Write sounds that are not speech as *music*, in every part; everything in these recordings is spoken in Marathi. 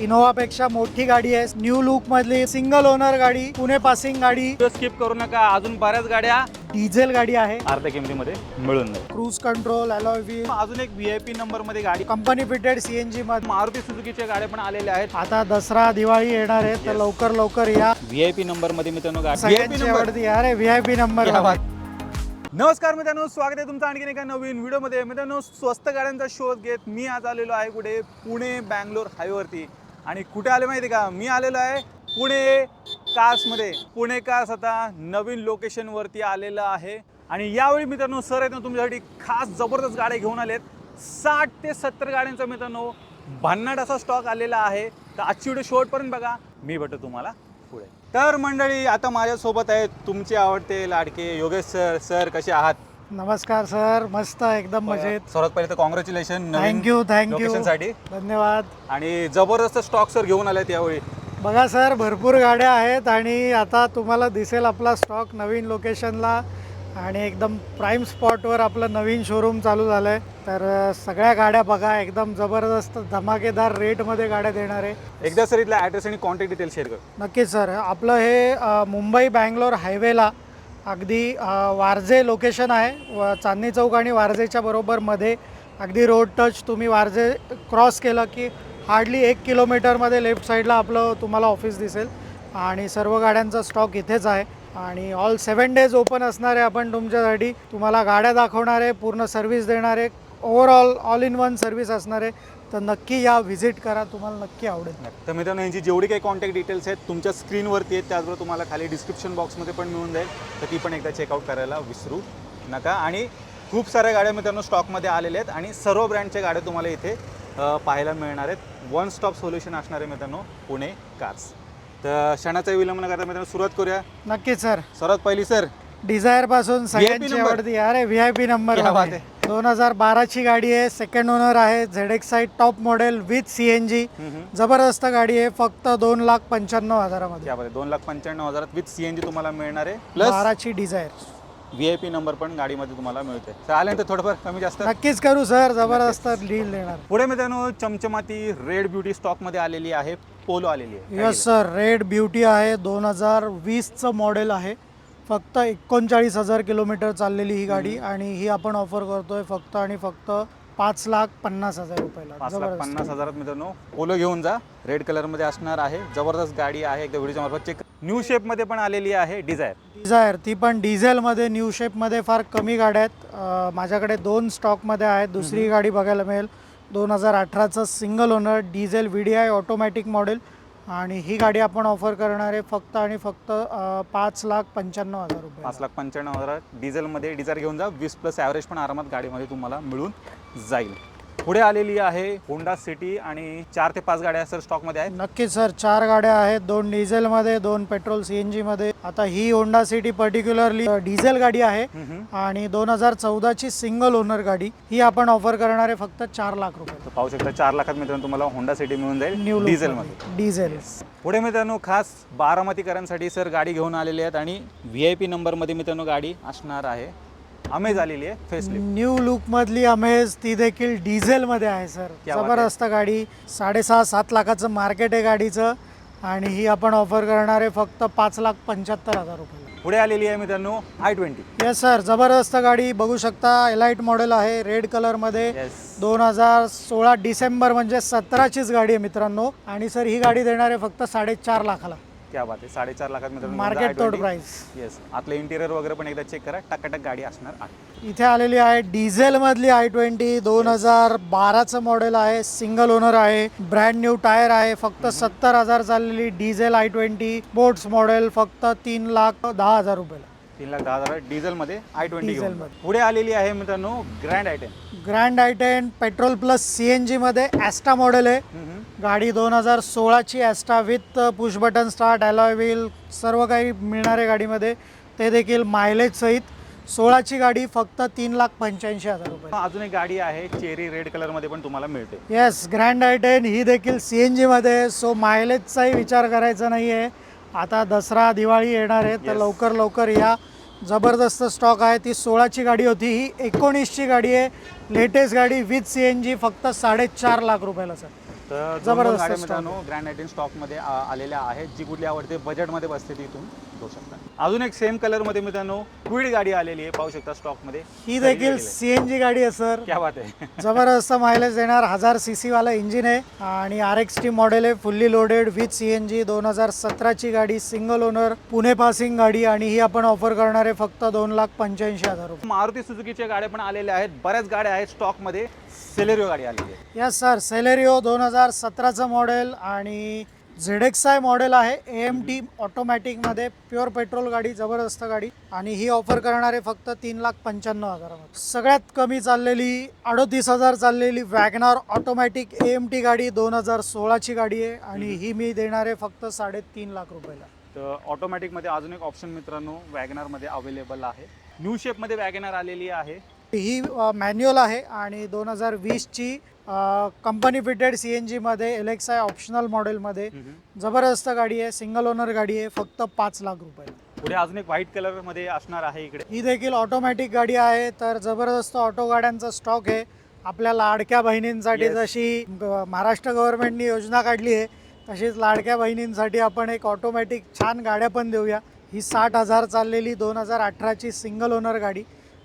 इनोवापेक्षा मोठी गाडी आहे. न्यू लुक मधली सिंगल ओनर गाडी पुणे पासिंग गाडी. स्किप करू नका अजून बऱ्याच गाड्या. डिझेल गाडी आहे. अर्ध्या किमतीमध्ये मिळून जाईल. क्रूज कंट्रोल व्हील अजून एक व्ही आय पी नंबरमध्ये गाडी. कंपनी फिटेड सीएनजी मध्ये. मारुती सुझुकीच्या गाड्या पण आलेल्या आहेत. आता दसरा दिवाळी येणार आहे तर. लवकर लवकर या. व्ही आय पी नंबरमध्ये मित्रांनो गाडी. अरे व्ही आय पी नंबर. नमस्कार मित्रांनो स्वागत आहे तुमचं आणखीन एका नवीन व्हिडिओमध्ये मित्रांनो स्वस्त गाड्यांचा शोध घेत मी आज आलेलो आहे कुठे? पुणे बँगलोर हायवेवरती आणि कुठे आले माहिती का? मी आलेलो आहे पुणे कासमध्ये. पुणे कास आता नवीन लोकेशनवरती आलेलं आहे. आणि यावेळी मित्रांनो सर आहेत ना तुमच्यासाठी खास जबरदस्त गाड्या घेऊन आलेत. साठ ते सत्तर गाड्यांचा मित्रांनो भन्नाट असा स्टॉक आलेला आहे. तर आजची व्हिडिओ शेवटपर्यंत बघा. मी भेटतो तुम्हाला पुढे. तर मंडळी आता माझ्यासोबत आहेत तुमचे आवडते लाडके योगेश सर सर कसे आहात? नमस्कार सर. मस्त एकदम मजेत. सर्वात पहिले तर कॉंग्रॅच्युलेशन थँक्यू थँक्यू साठी धन्यवाद. आणि जबरदस्त स्टॉक सर घेऊन आलेत यावेळी. बघा सर भरपूर गाड्या आहेत आणि आता तुम्हाला दिसेल आपला स्टॉक नवीन लोकेशनला आणि एकदम प्राईम स्पॉटवर आपलं नवीन शोरूम चालू झालं आहे तर सगळ्या गाड्या बघा एकदम जबरदस्त धमाकेदार रेटमध्ये गाड्या देणार. आहे एकदा सर इथला ऍड्रेस आणि कॉन्टॅक्ट डिटेल शेअर कर. नक्कीच सर. आपलं हे मुंबई बँगलोर हायवेला अगदी वारजे लोकेशन आहे. व चांदणी चौक आणि वारजेच्या बरोबर मध्ये अगदी रोड टच तुम्ही वारजे क्रॉस केलं की हार्डली एक किलोमीटरमध्ये लेफ्ट साईडला आपलं तुम्हाला ऑफिस दिसेल. आणि सर्व गाड्यांचा स्टॉक इथेच आहे. आणि ऑल सेवन डेज ओपन असणार आहे आपण तुमच्यासाठी तुम्हाला गाड्या दाखवणार आहे पूर्ण सर्व्हिस देणार आहे overall all in one service असणार आहे तर नक्की या व्हिजिट करा तुम्हाला नक्की आवडेल. तर मित्रांनो यांची जेवढी काही कॉन्टॅक्ट डिटेल्स आहेत तुमच्या स्क्रीनवरती आहेत त्याचबरोबर तुम्हाला खाली डिस्क्रिप्शन बॉक्समध्ये पण मिळून जाईल. तर ती पण एकदा चेकआउट करायला विसरू नका. आणि खूप साऱ्या गाड्या मित्रांनो स्टॉकमध्ये आलेल्या आहेत आणि सर्व ब्रँडच्या गाड्या तुम्हाला इथे पाहायला मिळणार आहेत. वन स्टॉप सोल्युशन असणार मित्रांनो पुणे कार्स तर क्षणाचा विलंब न करता मित्रांनो सुरुवात करूया. नक्कीच सर. सर्वात पहिली सर. डिझायरपासून सगळ्यांची. आवडती. अरे व्ही आय पी नंबर. दोन हजार बाराची गाडी आहे. सेकंड ओनर आहे. Z X I top model with C N G जबरदस्त गाडी आहे. फक्त दोन लाख पंच्याण्णव हजारामध्ये. दोन लाख पंच्याण्णव हजारात विथ सी एन जी तुम्हाला मिळणार आहे. प्लस बाराची Dzire V I P number पण गाडीमध्ये तुम्हाला मिळते तर आल्यानंतर थोडंफार कमी जास्त? नक्कीच करू सर जबरदस्त डील देणार. पुढे मित्रांनो चमचमाती रेड ब्युटी स्टॉकमध्ये आलेली आहे. पोलो आलेली आहे. यस सर रेड ब्युटी आहे. दोन हजार वीसचं मॉडेल आहे. फक्त एकोणचाळीस हजार किलोमीटर चाललेली ही गाडी आणि ही आपण ऑफर करतोय फक्त आणि फक्त पाच लाख पन्नास हजार रुपयाला. पाच लाख जबरदस्त. पन्नास हजारात मित्रांनो पोलो घेऊन जा. रेड कलरमध्ये असणार आहे. जबरदस्त गाडी आहे. एकदा व्हिडिओच्या मार्फत चेक न्यू शेपमध्ये पण आलेली आहे डिझायर डिझायर ती पण डिझेलमध्ये न्यू शेपमध्ये फार कमी गाड्या आहेत. अं, माझ्याकडे दोन स्टॉकमध्ये आहेत. दुसरी गाडी बघायला मिळेल. दोन हजार अठराचं single owner diesel V D I automatic model आणि ही गाडी आपण ऑफर करणार आहे फक्त आणि फक्त पाच लाख पंच्याण्णव हजार रुपये. पाच लाख पंच्याण्णव हजार. डिझेलमध्ये डिझायर घेऊन जा. वीस प्लस ॲव्हरेज पण आरामात गाडीमध्ये तुम्हाला मिळून जाईल. पुढे आलेली आहे होंडा सिटी आणि चार ते पाच गाड्या सर स्टॉकमध्ये आहेत. नक्कीच सर चार गाड्या आहेत दोन डिझेलमध्ये दोन पेट्रोल सी एन जीमध्ये. आता ही होंडा सिटी पर्टिक्युलरली डिझेल गाडी आहे आणि दोन हजार चौदाची सिंगल ओनर गाडी ही आपण ऑफर करणार आहे फक्त चार लाख रुपये. पाहू शकता चार लाखात मित्रांनो तुम्हाला होंडा सिटी मिळून जाईल न्यू डिझेलमध्ये. डिझेल. पुढे मित्रांनो खास बारामतीकरांसाठी सर गाडी घेऊन आलेली आहेत आणि व्ही आय पी नंबरमध्ये मित्रांनो गाडी असणार आहे. अमेज आलेली आहे फेसलिफ्ट न्यू लुक मधली अमेज ती देखील डिझेल मध्ये आहे सर क्या बात जबरदस्त गाडी साडेसहा सात लाखाचं मार्केट आहे गाडीचं. आणि ही आपण ऑफर करणार आहे फक्त पाच लाख पंच्याहत्तर हजार रुपये. पुढे आलेली आहे मित्रांनो आय ट्वेंटी येस सर जबरदस्त गाडी बघू शकता एलाइट मॉडेल आहे रेड कलरमध्ये. दोन हजार सोळा डिसेंबर म्हणजे सतराचीच गाडी आहे मित्रांनो. आणि सर ही गाडी देणार आहे फक्त साडेचार लाखाला. क्या बात आहे साडेचार लाखात मित्रांनो मार्केट तोड प्राइस येस आतलं इंटिरियर वगैरे पण एकदा चेक करा टकाटक गाडी असणार आहे. इथे आलेली आहे डिझेल मधली आय ट्वेंटी दोन हजार बाराचं मॉडेल आहे सिंगल ओनर आहे ब्रँड न्यू टायर आहे फक्त सत्तर हजार चाललेली डिझेल आय ट्वेंटी बोट्स मॉडेल फक्त तीन लाख दहा हजार रुपयाला. तीन लाख दहा हजार डिझेलमध्ये आय ट्वेंटी. पुढे आलेली आहे मित्रांनो grand I ten grand I ten petrol plus C N जीमध्ये ॲस्टा मॉडेल आहे. गाडी दोन हजार सोळाची Asta with push button start alloy wheel सर्व काही मिळणार आहे गाडीमध्ये. ते देखील मायलेज सहित. सोळाची गाडी फक्त तीन लाख पंच्याऐंशी हजार रुपये. अजून एक गाडी आहे चेरी रेड कलरमध्ये पण तुम्हाला मिळते. येस ग्रँड आय टेन ही देखील सी एन जीमध्ये सो मायलेजचाही विचार करायचा नाही आहे आता दसरा दिवाळी येणार आहे तर Yes. लवकर लवकर या. जबरदस्त स्टॉक आहे. ती सोळाची गाडी होती ही एकोणीसची गाडी आहे. लेटेस्ट गाडी विथ सी एन जी फक्त साडेचार लाख रुपयाला सर तर जबरदस्त गाड्या stock. मित्रांनो ग्रँड नाईटिन स्टॉकमध्ये आलेल्या आहेत जी कुठली आवडते बजेटमध्ये बसते ती इथून घेऊ शकता. अजून एक सेम कलरमध्ये मित्रांनो क्विड गाडी आलेली आहे पाहू शकता स्टॉकमध्ये ही देखील सी एन जी गाडी आहे सर. क्या बात आहे. *laughs* जबरदस्त मायलेज देणार हजार सी सी वाला इंजिन आहे. आणि आर एक्स टी मॉडेल आहे fully loaded with C N G दोन हजार सतराची गाडी सिंगल ओनर पुणे पासिंग गाडी. आणि ही आपण ऑफर करणार आहे फक्त दोन लाख पंच्याऐंशी हजार रुपये. मारुती सुझुकीच्या गाड्या पण आलेल्या आहेत बऱ्याच गाड्या आहेत स्टॉकमध्ये सेलेरिओ गाडी आलेली आहे. यस सर सेलेरिओ दोन हजार सतराचं मॉडेल आणि झेड एक्स आय मॉडेल आहे ए एम टी ऑटोमॅटिकमध्ये प्युअर पेट्रोल गाडी जबरदस्त गाडी. आणि ही ऑफर करणार फक्त तीन लाख पंच्याण्णव हजारामध्ये. सगळ्यात कमी चाललेली अडोतीस हजार चाललेली WagonR automatic A M T गाडी दोन हजार सोळाची गाडी आहे. आणि ही मी देणार आहे फक्त साडेतीन लाख रुपयाला. तर ऑटोमॅटिकमध्ये अजून एक ऑप्शन मित्रांनो वॅगनरमध्ये अवेलेबल आहे. न्यू शेपमध्ये वॅगनर आलेली आहे. ही मॅन्युअल आहे आणि दोन हजार वीसची कंपनी फिटेड सी एन जीमध्ये एल एक्स आय ऑप्शनल मॉडेलमध्ये जबरदस्त गाडी आहे सिंगल ओनर गाडी आहे फक्त पाच लाख रुपये. पुढे अजून एक व्हाईट कलरमध्ये असणार आहे इकडे. ही देखील ऑटोमॅटिक गाडी आहे तर जबरदस्त ऑटो गाड्यांचा स्टॉक आहे. आपल्या लाडक्या बहिणींसाठी Yes. जशी महाराष्ट्र गव्हर्नमेंटनी योजना काढली आहे तशीच लाडक्या बहिणींसाठी आपण एक ऑटोमॅटिक छान गाड्या पण देऊया. ही साठ हजार चाललेली दोन हजार अठराची सिंगल ओनर गाडी.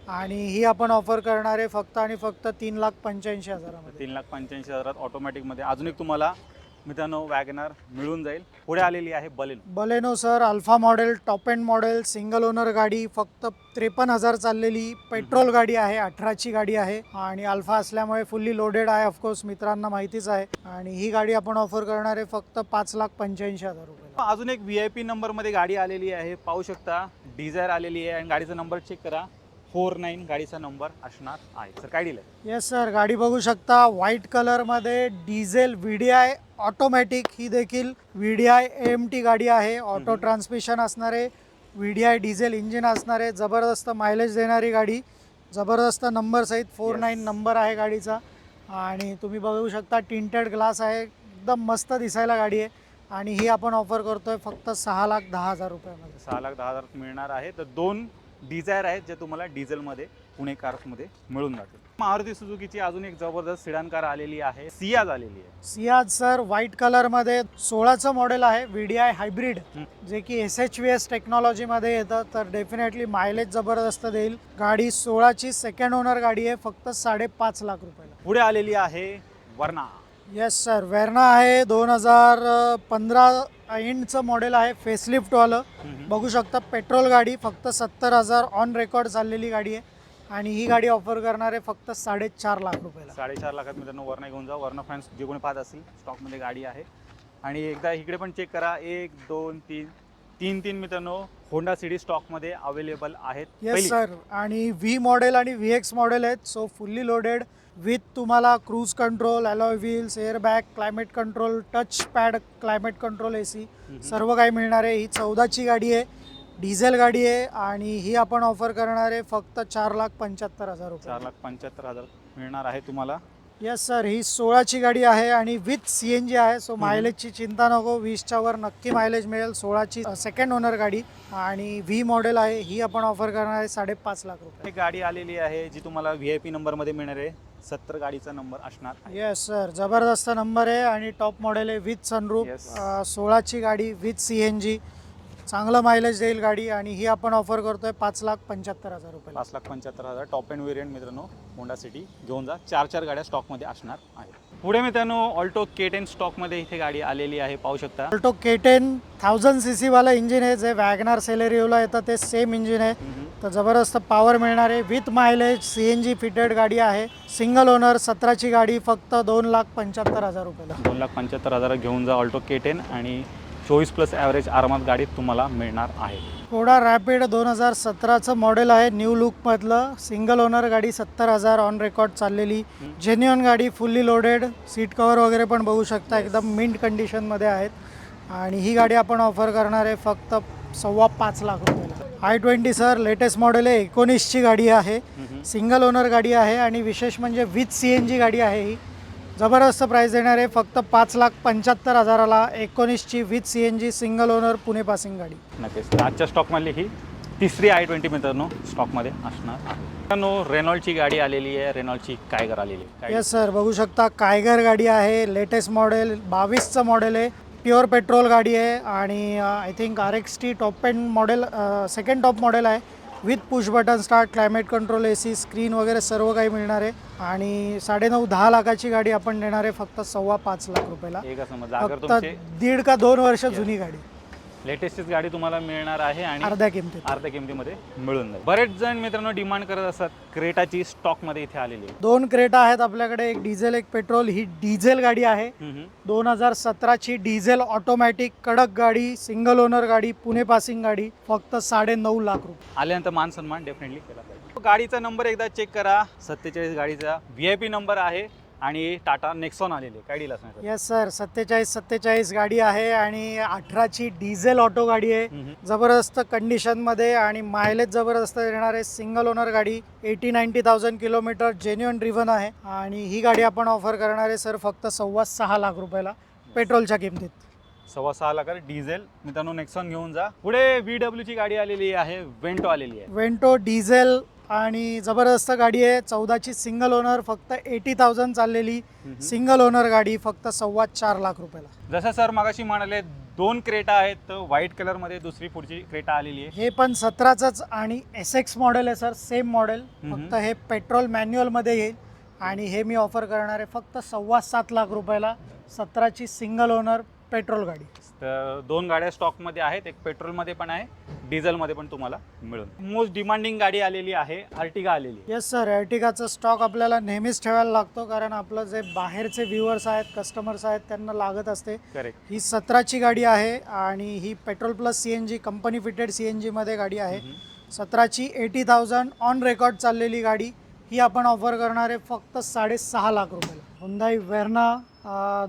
आणि ही आपण ऑफर करणार आहे फक्त आणि फक्त तीन लाख पंच्याऐंशी हजारामध्ये. तीन लाख पंच्याऐंशी हजारात ऑटोमॅटिकमध्ये अजून एक तुम्हाला मित्रांनो वॅगनर मिळून जाईल. पुढे आलेली आहे बलेन. Baleno sir Alpha model top end model single owner गाडी फक्त त्रेपन्न हजार चाललेली पेट्रोल गाडी आहे अठराची गाडी आहे. आणि अल्फा असल्यामुळे फुल्ली लोडेड आहे ऑफकोर्स मित्रांना माहितीच आहे. आणि ही गाडी आपण ऑफर करणार आहे फक्त पाच लाख पंच्याऐंशी हजार रुपये. अजून एक व्ही आय पी नंबरमध्ये गाडी आलेली आहे. पाहू शकता डिझायर आलेली आहे. आणि गाडीचा नंबर चेक करा. फोर नाईन गाडीचा नंबर असणार आहे. सर काय दिलं येस सर गाडी बघू शकता. व्हाईट कलरमध्ये diesel V D I automatic ही देखील V D I M T गाडी आहे. ऑटो. ट्रान्समिशन असणारे V D I diesel engine असणारे जबरदस्त मायलेज देणारी गाडी जबरदस्त नंबर सहित फोर Yes. नाईन नंबर आहे गाडीचा. आणि तुम्ही बघू शकता टिंटेड ग्लास आहे. एकदम मस्त दिसायला गाडी आहे. आणि ही आपण ऑफर करतोय फक्त सहा लाख दहा हजार रुपयामध्ये. सहा लाख दहा हजार मिळणार आहे. तर दोन डिझायर आहेत जे तुम्हाला डिझेलमध्ये पुणे कार्समध्ये मिळून जातील. मारुती सुझुकीची अजून एक जबरदस्त सिडान कार आलेली आहे सियाज आलेली आहे. सियाज सर व्हाईट कलरमध्ये सोळाचं मॉडेल आहे व्ही डी आय हायब्रिड. जे की एस एच व्ही एस टेक्नॉलॉजीमध्ये येतं तर डेफिनेटली मायलेज जबरदस्त देईल. गाडी सोळाची सेकंड ओनर गाडी आहे फक्त साडेपाच लाख रुपयाला. पुढे आलेली आहे वर्ना. येस सर वेर्ना आहे दोन हजार पंधरा एंडचं मॉडेल आहे फेसलिफ्टवालं बघू शकता पेट्रोल गाडी फक्त सत्तर हजार ऑन रेकॉर्ड चाललेली गाडी आहे. आणि ही गाडी ऑफर करणार आहे फक्त साडेचार लाख रुपयाला. साडेचार लाखात मित्रांनो वरना घेऊन जा वरना फॅन्स जे कोणी पाहत असतील स्टॉकमध्ये गाडी आहे. आणि एकदा इकडे पण चेक करा. एक दोन तीन तीन तीन मित्रांनो होंडा सिटी स्टॉकमध्ये अवेलेबल आहेत. येस पहिली. सर आणि व्ही मॉडेल आणि व्ही एक्स मॉडेल आहेत. सो फुल्ली लोडेड विथ तुम्हाला cruise control alloy wheels airbag climate control touch pad climate control A C hmm. सर्व काही मिळणार आहे. ही चौदाची गाडी आहे. डिझेल गाडी आहे. आणि ही आपण ऑफर करणार आहे फक्त चार लाख पंच्याहत्तर हजार चार रुपये लाख पंच्याहत्तर हजार मिळणार आहे तुम्हाला. येस सर ही सोळाची गाडी आहे आणि विथ सी एन जी आहे. सो मायलेजची चिंता नको. वीसच्या वर नक्की मायलेज मिळेल. सोळाची सेकंड ओनर गाडी आणि व्ही मॉडेल आहे. ही आपण ऑफर करणार आहे साडेपाच लाख रुपये. एक गाडी आलेली आहे जी तुम्हाला व्ही आय पी नंबरमध्ये मिळणार आहे. सत्तर गाडीचा नंबर असणार आहे. येस सर जबरदस्त नंबर आहे आणि टॉप मॉडेल आहे विथ सनरूफ Yes. सोळाची गाडी विथ सी एन जी चांगलं मायलेज देईल गाडी आणि ही आपण ऑफर करतोय पाच लाख पंच्याहत्तर हजार रुपये. पाच लाख पंच्याहत्तर हजार. टॉप अँड वेरियंट मित्रांनो होंडा सिटी घेऊन जा. चार चार गाड्या स्टॉकमध्ये असणार आहे पुढे मित्रांनो ऑल्टो के टेन स्टॉकमध्ये इथे गाडी आलेली आहे. पाहू शकता. Alto K ten thousand C सीवाला engine आहे. जे वॅगनार सेलेरिओला येतं ते सेम इंजिन आहे. तर जबरदस्त पॉवर मिळणार आहे. With mileage C N G fitted गाडी आहे. सिंगल ओनर सतराची गाडी फक्त दोन लाख पंच्याहत्तर हजार रुपयाला. दोन लाख पंच्याहत्तर हजार घेऊन जा ऑल्टो के टेन आणि चोवीस प्लस ॲव्हरेज आरामात गाडी तुम्हाला मिळणार आहे. कोडा रॅपिड दोन हजार सतराचं मॉडेल आहे न्यू लुकमधलं. सिंगल ओनर गाडी सत्तर हजार ऑन रेकॉर्ड चाललेली. जेन्युअन गाडी फुल्ली लोडेड सीट कवर वगैरे पण बघू शकता एकदम मिंट कंडिशनमध्ये आहेत. आणि ही गाडी आपण ऑफर करणार आहे फक्त सव्वा पाच लाख रुपयाला. I twenty sir latest model आहे एकोणीसची गाडी आहे. सिंगल ओनर गाडी आहे आणि विशेष म्हणजे विथ सी एन जी गाडी आहे ही. जबरदस्त प्राईस देणार आहे फक्त पाच लाख पंच्याहत्तर हजाराला एकोणीसची with C N G single owner Pune passing गाडी. नक्कीच. तर आजच्या स्टॉकमधली ही तिसरी आय ट्वेंटी मित्रांनो स्टॉकमध्ये असणार आहे. मित्रांनो रेनॉल्डची गाडी आलेली आहे. रेनॉल्डची कायगर आलेली आहे. येस सर बघू शकता कायगर गाडी आहे. लेटेस्ट मॉडेल बावीसचं मॉडेल आहे. प्युअर पेट्रोल गाडी आहे. आणि I think R X T top end model second top model आहे. With push button start climate control A C screen वगैरे सर्व काही मिळणार आहे. आणि साडेनऊ दहा लाखाची गाडी आपण देणार आहे फक्त सव्वा पाच लाख रुपयाला. फक्त दीड का दोन वर्ष जुनी गाडी. लेटेस्टच गाडी तुम्हाला मिळणार आहे आणि अर्ध्या किमतीत. अर्ध्या किमतीमध्ये मिळून जाईल. बरेच जण मित्रांनो डिमांड करत असतात क्रेटाची स्टॉकमध्ये इथे आलेली. आहे दोन क्रेटा आहेत आपल्याकडे एक डिझेल एक पेट्रोल. ही डिझेल गाडी आहे. हम्म, हम्म. दोन हजार सतराची डिझेल ऑटोमॅटिक कडक गाडी सिंगल ओनर गाडी पुणे पासिंग गाडी फक्त साडे नऊ लाख रुपये. आल्यानंतर मान सन्मान डेफिनेटली केला पाहिजे गाडीचा नंबर एकदा चेक करा. सत्तेचाळीस गाडीचा व्ही आय पी नंबर आहे. आणि टाटा नेक्सॉन आलेली काय डील असणार? येस सर सत्तेचाळीस सत्तेचाळीस गाडी आहे आणि अठराची डिझेल ऑटो गाडी आहे. जबरदस्त कंडिशनमध्ये आणि मायलेज जबरदस्त देणार आहे. सिंगल ओनर गाडी eighty ninety thousand kilometre genuine driven आहे. आणि ही गाडी आपण ऑफर करणार आहे सर फक्त सव्वा सहा लाख रुपयाला. पेट्रोलच्या किमतीत. सव्वा सहा लाख डिझेल मित्रांनो नेक्सॉन घेऊन जा. पुढे व्ही ची गाडी आलेली आहे वेंटो आलेली आहे. वेंटो डिझेल आणि जबरदस्त गाडी आहे. चौदाची सिंगल ओनर फक्त एटी थाउजंड चाललेली. सिंगल ओनर गाडी फक्त सव्वा चार लाख रुपयाला. जसं सर मागाशी म्हणाले दोन क्रेटा आहेत व्हाईट कलरमध्ये दुसरी पुढची क्रेटा आलेली आहे. हे पण सतराचंच आणि एस एक्स मॉडेल आहे सर सेम मॉडेल. फक्त हे पेट्रोल मॅन्युअलमध्ये येईल. आणि हे मी ऑफर करणार आहे फक्त सव्वा सात लाख रुपयाला सतराची सिंगल ओनर पेट्रोल गाडी. तर दोन गाड्या स्टॉकमध्ये आहेत एक पेट्रोलमध्ये पण आहे डिझेलमध्ये पण तुम्हाला मिळून. मोस्ट डिमांडिंग गाडी आलेली आहे अर्टिगा आलेली येस सर अर्टिगाचा स्टॉक आपल्याला नेहमीच ठेवायला लागतो कारण आपलं जे बाहेरचे व्ह्युअर्स आहेत कस्टमर्स आहेत त्यांना लागत असते. करेक्ट ही सतराची गाडी आहे आणि ही petrol plus C N G company fitted C N जीमध्ये गाडी आहे. सतराची एटी थाउजंड ऑन रेकॉर्ड चाललेली गाडी. ही आपण ऑफर करणार आहे फक्त साडेसहा लाख रुपयाला. हुंदाई वेर्ना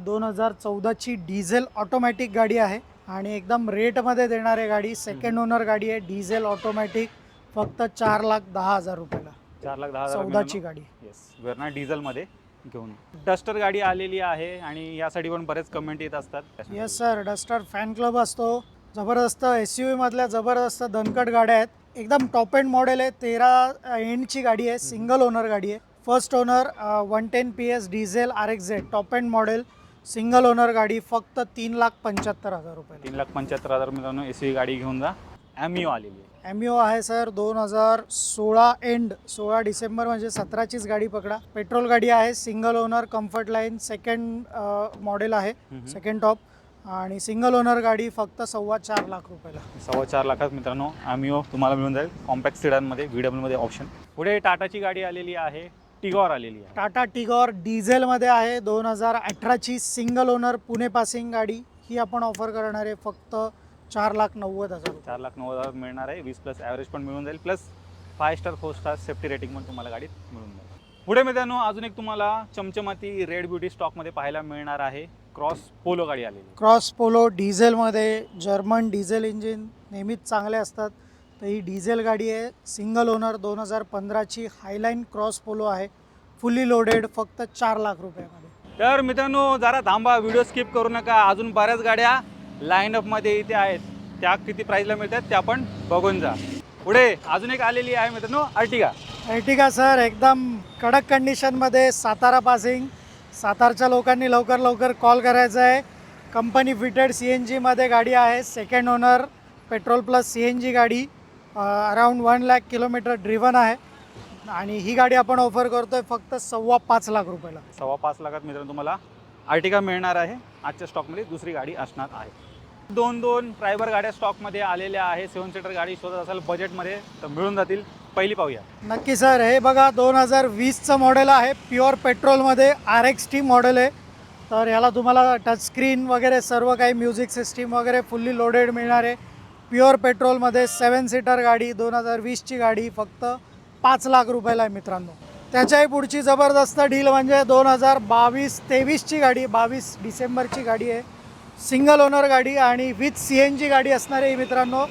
दोन हजार चौदाची डिझेल ऑटोमॅटिक गाडी आहे आणि एकदम रेटमध्ये देणारी गाडी सेकंड ओनर गाडी आहे डिझेल ऑटोमॅटिक फक्त चार लाख दहा हजार रुपयाला. चार लाख दहा हजार चौदाची गाडी. येस वेरणा डिझेलमध्ये घेऊन. डस्टर गाडी आलेली आहे आणि यासाठी पण बरेच कमेंट येत असतात. Yes sir Duster fan club असतो. जबरदस्त एस यू मधल्या जबरदस्त दणकट गाड्या आहेत. एकदम टॉप एंड मॉडेल आहे. तेरा एंडची गाडी आहे. सिंगल ओनर गाडी आहे. First owner one ten P S diesel R X Z top end model single owner गाडी फक्त तीन लाख पंच्याहत्तर हजार रुपयाला. तीन लाख पंच्याहत्तर हजार मित्रांनो एस गाडी घेऊन जा. ॲमिओ आलेली आहे. एम यू आहे सर दोन हजार सोळा एंड सोळा डिसेंबर म्हणजे सतराचीच गाडी पकडा. पेट्रोल गाडी आहे single owner comfort line second model आहे हम्म. Second top. आणि सिंगल ओनर गाडी फक्त सव्वा चार लाख रुपयाला. सव्वा चार लाखात मित्रांनो ॲमिओ तुम्हाला मिळून जाईल. कॉम्पॅक्ट सिडानमध्ये व्ही डब्ल्यूमध्ये ऑप्शन पुढे टाटाची गाडी आलेली आहे. टिगॉर आलेली आहे. टाटा टिगॉर डिझेलमध्ये आहे. दोन हजार अठराची सिंगल ओनर पुणे पासिंग गाडी. ही आपण ऑफर करणार आहे. फक्त चार लाख नव्वद हजार. चार लाख नव्वद हजार मिळणार आहे. वीस प्लस ॲव्हरेज पण मिळून जाईल. Plus five star four star safety rating पण तुम्हाला गाडीत मिळून जाईल. पुढे मित्रांनो अजून एक तुम्हाला चमचमाती रेड ब्युटी स्टॉकमध्ये पाहायला मिळणार आहे. क्रॉस पोलो गाडी आलेली. क्रॉस पोलो डिझेलमध्ये जर्मन डिझेल इंजिन नेहमीच चांगले असतात. तर ही डिझेल गाडी आहे. सिंगल ओनर दोन हजार पंधराची हायलाईन क्रॉस पोलो आहे. फुल्ली लोडेड फक्त चार लाख रुपयामध्ये. तर मित्रांनो जरा थांबा व्हिडिओ स्किप करू नका. अजून बऱ्याच गाड्या लाईनअपमध्ये इथे आहेत. त्या किती प्राईजला मिळतात त्या पण बघून जा. पुढे अजून एक आलेली आहे मित्रांनो अर्टिगा. अर्टिगा सर एकदम कडक कंडिशनमध्ये सातारा पासिंग सातारच्या लोकांनी लवकर लवकर कॉल करायचा आहे. कंपनी फिटेड सी एन जीमध्ये गाडी आहे. Second owner petrol plus C N G गाडी. Around one lakh kilometre driven आहे. आणि ही गाडी आपण ऑफर करतोय फक्त सव्वा पाच लाख रुपयाला. सव्वा पाच लाखात मित्रांनो तुम्हाला अर्टिगा मिळणार आहे. आजच्या स्टॉकमध्ये दुसरी गाडी असणार आहे. दोन दोन ड्रायव्हर गाड्या स्टॉकमध्ये आलेल्या आहे सेवन सीटर गाडी शोधत असाल बजेटमध्ये तर मिळून जातील. पहिली पाहूया. नक्की सर हे बघा दोन हजार वीसचं मॉडेल आहे. प्युअर पेट्रोलमध्ये आर एक्स टी मॉडेल आहे. तर याला तुम्हाला टचस्क्रीन वगैरे सर्व काही म्युझिक सिस्टीम वगैरे फुल्ली लोडेड मिळणार आहे. प्युअर पेट्रोलमध्ये सेवन सीटर गाडी दोन हजार वीसची गाडी फक्त पाच लाख रुपयाला आहे मित्रांनो. त्याच्याही पुढची जबरदस्त डील म्हणजे दोन हजार बावीस तेवीसची गाडी बावीस डिसेंबरची गाडी आहे. सिंगल ओनर गाडी आणि विथ सी एन जी गाडी असणार आहे मित्रांनो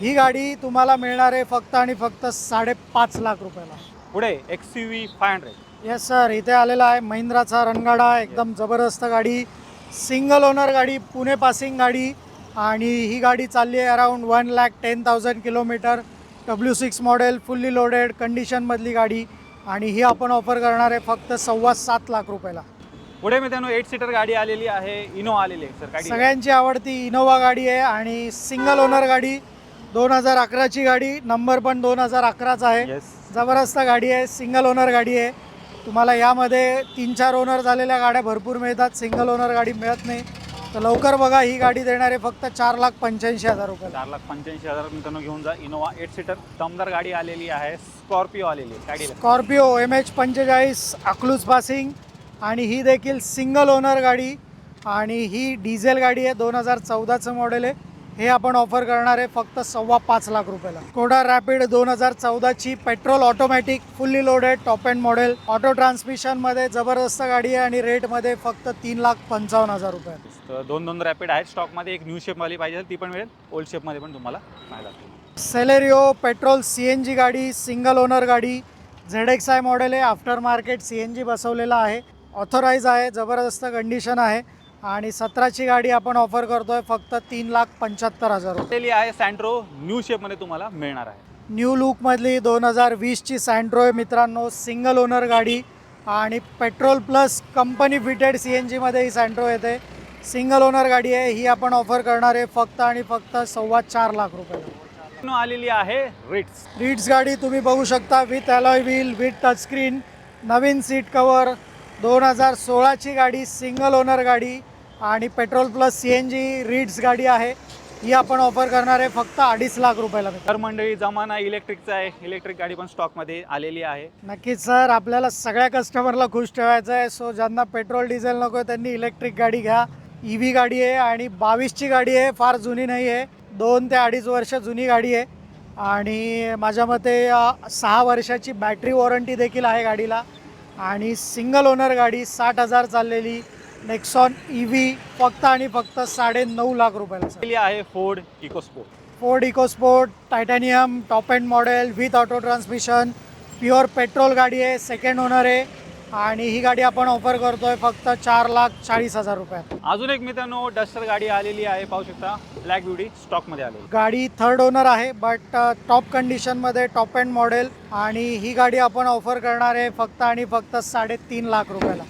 ही गाडी तुम्हाला मिळणार आहे फक्त आणि फक्त साडेपाच लाख रुपयाला. पुढे X U V five hundred yes sir इथे आलेला आहे महिंद्राचा रणगाडा एकदम जबरदस्त गाडी. सिंगल ओनर गाडी पुणे पासिंग गाडी. आणि ही गाडी चालली आहे around one lakh ten thousand kilometre W six model fully loaded कंडिशनमधली गाडी. आणि ही आपण ऑफर करणार आहे फक्त सव्वा सात लाख रुपयाला. पुढे मित्रांनो एट सीटर गाडी आलेली आहे इनोवा आलेली आहे सर गाडी सगळ्यांची आवडती इनोवा गाडी आहे आणि सिंगल ओनर गाडी. दोन हजार अकराची गाडी नंबर पण दोन हजार अकराचा आहे. जबरदस्त गाडी आहे सिंगल ओनर गाडी आहे. तुम्हाला यामध्ये तीन चार ओनर झालेल्या गाड्या भरपूर मिळतात सिंगल ओनर गाडी मिळत नाही. तर लवकर बघा ही गाडी देणार आहे फक्त चार लाख पंच्याऐंशी हजार रुपयाला चार लाख पंच्याऐंशी हजार मित्रांनो घेऊन जा. इनोवा एट सीटर दमदार गाडी आलेली आहे. स्कॉर्पिओ आलेली आहे. गाडीला. स्कॉर्पिओ एम एच पंचेचाळीस अकलूज पासिंग आणि ही देखील सिंगल ओनर गाडी. आणि ही डिझेल गाडी आहे. दोन हजार चौदाचं मॉडेल आहे. हे आपण ऑफर करणार आहे फक्त सव्वा पाच लाख रुपयाला. कोडा रॅपिड दोन हजार चौदाची petrol automatic fully loaded top end model auto ट्रान्समिशनमध्ये जबरदस्त गाडी आहे आणि रेटमध्ये फक्त तीन लाख पंचावन्न हजार रुपये. दोन दोन रॅपिड आहेत. स्टॉकमध्ये एक न्यू शेपवाली पाहिजे ती पण मिळेल. ओल्ड शेपमध्ये पण तुम्हाला Celerio petrol C N G गाडी सिंगल ओनर गाडी झेड एक्स आय मॉडेल आहे. After market C N G बसवलेला आहे. ऑथोराईज आहे जबरदस्त कंडिशन आहे. आणि सतराची गाडी आपण ऑफर करतोय फक्त तीन लाख पंच्याहत्तर हजार रुपये. आलेली आहे सँट्रो न्यू शेपमध्ये तुम्हाला मिळणार आहे. न्यू लुकमधली दोन हजार वीसची सँड्रो आहे मित्रांनो सिंगल ओनर गाडी. आणि petrol plus company fitted C N जीमध्ये ही सँड्रो येते. सिंगल ओनर गाडी आहे ही आपण ऑफर करणार आहे फक्त आणि फक्त सव्वा चार लाख मित्रांनो, आलेली आहे रिट्स रीड्स गाडी तुम्ही बघू शकता with alloy wheel with touchscreen Naveen seat cover दोन हजार सोळाची गाडी सिंगल ओनर गाडी. आणि petrol plus C N G reads गाडी आहे. ही आपण ऑफर करणार आहे फक्त अडीच लाख रुपयाला. तर मंडळी जमाना इलेक्ट्रिकचा आहे. इलेक्ट्रिक गाडी पण स्टॉकमध्ये आलेली आहे. नक्कीच सर आपल्याला सगळ्या कस्टमरला खुश ठेवायचं आहे. सो ज्यांना पेट्रोल डिझेल नको आहे त्यांनी इलेक्ट्रिक गाडी घ्या. ई व्ही गाडी आहे आणि बावीसची गाडी आहे फार जुनी नाही आहे. दोन ते अडीच वर्ष जुनी गाडी आहे. आणि माझ्या मते सहा वर्षाची बॅटरी वॉरंटी देखील आहे गाडीला. आणि सिंगल ओनर गाडी साठ हजार चाललेली. नेक्सॉन ई व्ही फक्त आणि फक्त साडे नऊ लाख रुपयाला आलेली आहे Ford EcoSport Ford EcoSport Titanium top end model with auto transmission pure petrol गाडी आहे सेकंड ओनर आहे. आणि ही गाडी आपण ऑफर करतोय फक्त चार लाख चाळीस हजार रुपयात. अजून एक मित्रांनो डस्टर गाडी आलेली आहे पाहू शकता. ब्लॅक ब्युटी स्टॉकमध्ये आलेली. गाडी थर्ड ओनर आहे बट टॉप कंडिशनमध्ये टॉप अँड मॉडेल आणि ही गाडी आपण ऑफर करणार आहे फक्त आणि फक्त साडेतीन लाख रुपयाला.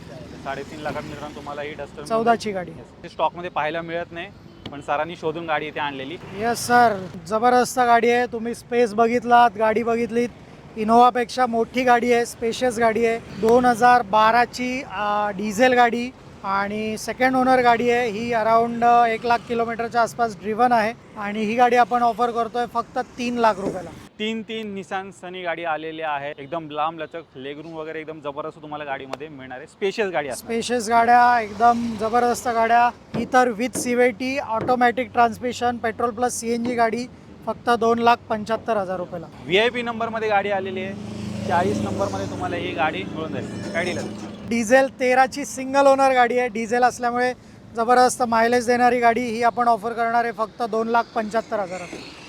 साडेतीन लाखात मित्रांनो तुम्हाला ही डस्टर चौदाची गाडी. स्टॉकमध्ये पाहायला मिळत नाही पण सरांनी शोधून गाडी इथे आणलेली. येस सर जबरदस्त गाडी आहे. तुम्ही स्पेस बघितलात गाडी बघितलीत. इनोवापेक्षा मोठी गाडी आहे स्पेशियस गाडी आहे. दोन हजार बाराची डिझेल गाडी आणि सेकंड ओनर गाडी आहे. ही अराऊंड एक लाख किलोमीटरच्या आसपास ड्रिव्हन आहे. आणि ही गाडी आपण ऑफर करतोय फक्त तीन लाख रुपयाला. तीन तीन निसान सनी गाडी आलेली आहे. एकदम लांब लचक लेगरूम वगैरे एकदम जबरदस्त तुम्हाला गाडीमध्ये मिळणार आहे. स्पेशल गाडी स्पेशियस गाड्या एकदम जबरदस्त गाड्या. ही तर with C V T automatic transmission petrol plus C N G गाडी फक्त दोन लाख पंच्याहत्तर हजार रुपयाला. व्ही आय पी नंबरमध्ये गाडी आलेली आहे. चाळीस नंबरमध्ये तुम्हाला ही गाडी मिळून जाईल. गाडीला डिझेल तेराची सिंगल ओनर गाडी आहे. डिझेल असल्यामुळे जबरदस्त मायलेज देणारी गाडी ही आपण ऑफर करणार आहे फक्त दोन लाख पंच्याहत्तर हजार.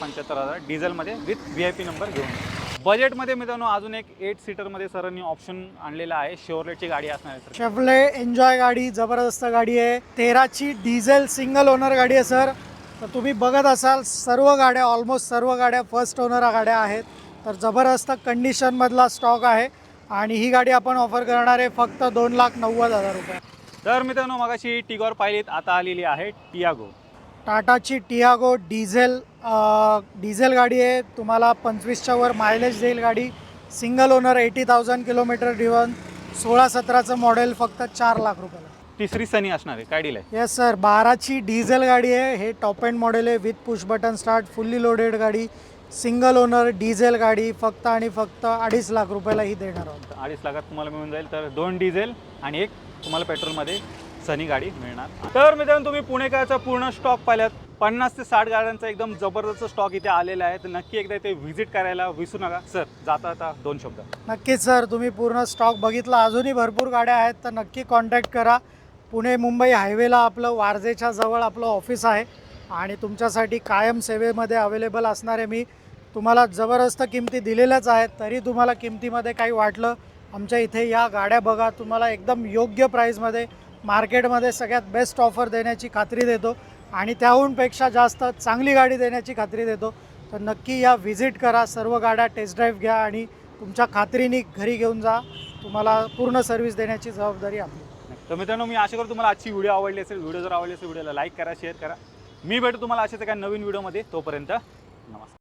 पंच्याहत्तर हजार. डिझेलमध्ये with V I P number घेऊन. बजेटमध्ये मित्रांनो अजून एक एट सीटरमध्ये सरांनी ऑप्शन आणलेला आहे. शेवरलेटची गाडी असणार आहे सर. शेवले एन्जॉय गाडी जबरदस्त गाडी आहे. तेराची डिझेल सिंगल ओनर गाडी आहे सर. तर तुम्ही बघत असाल सर्व गाड्या ऑलमोस्ट सर्व गाड्या फर्स्ट ओनर गाड्या आहेत. तर जबरदस्त कंडिशनमधला स्टॉक आहे. आणि ही गाडी आपण ऑफर करणार आहे फक्त दोन लाख नव्वद हजार रुपये. तर मित्रांनो मगाशी टिगॉर पाहिलीत आता आलेली आहे टियागो. टाटाची टियागो डिझेल डिझेल गाडी आहे. तुम्हाला पंचवीसच्या वर मायलेज देईल गाडी. Single owner eighty thousand kilometre driven सोळा सतराचं मॉडेल फक्त चार लाख रुपयाला. तिसरी सनी असणार आहे काय डील आहे? येस सर बाराची डिझेल गाडी आहे. हे टॉप एंड मॉडेल आहे with push button start fully loaded गाडी. सिंगल ओनर डिझेल गाडी फक्त आणि फक्त अडीच लाख रुपयाला ही देणार आहोत. अडीच लाखात तुम्हाला मिळून जाईल. तर दोन डिझेल आणि एक तुम्हाला पेट्रोलमध्ये सनी गाडी मिळणार तर मित्रांनो तुम्ही पुणेकरचा पूर्ण स्टॉक पाहिल्यात पन्नास ते साठ गाड्यांचा एकदम जबरदस्त स्टॉक इथे आलेला आहे. तर नक्की एकदा इथे व्हिजिट करायला विसरू नका. सर जाता आता दोन शब्द. नक्कीच सर तुम्ही पूर्ण स्टॉक बघितला. अजूनही भरपूर गाड्या आहेत. तर नक्की कॉन्टॅक्ट करा. पुणे मुंबई हायवेला आपलं वारजेच्या जवळ आपलं ऑफिस आहे. आणि तुमच्यासाठी कायम सेवेमध्ये अवेलेबल असणारे मी तुम्हाला जबरदस्त किमती दिलेल्याच आहेत. तरी तुम्हाला किमतीमध्ये काही वाटलं आमच्या इथे या गाड्या बघा तुम्हाला एकदम योग्य प्राईजमध्ये मार्केटमध्ये सगळ्यात बेस्ट ऑफर देण्याची खात्री देतो. आणि त्याहूनपेक्षा जास्त चांगली गाडी देण्याची खात्री देतो. तर नक्की या व्हिजिट करा सर्व गाड्या टेस्ट ड्राईव्ह घ्या आणि तुमच्या खात्रीने घरी घेऊन जा. तुम्हाला पूर्ण सर्व्हिस देण्याची जबाबदारी आपली. तर मित्रांनो मी आशा करतो तुम्हाला आजची व्हिडिओ आवडली असेल व्हिडिओ जर आवडली असेल व्हिडिओला लाईक करा शेअर करा. मी भेटू तुम्हाला अशाच एका नवीन व्हिडिओमध्ये तोपर्यंत नमस्कार.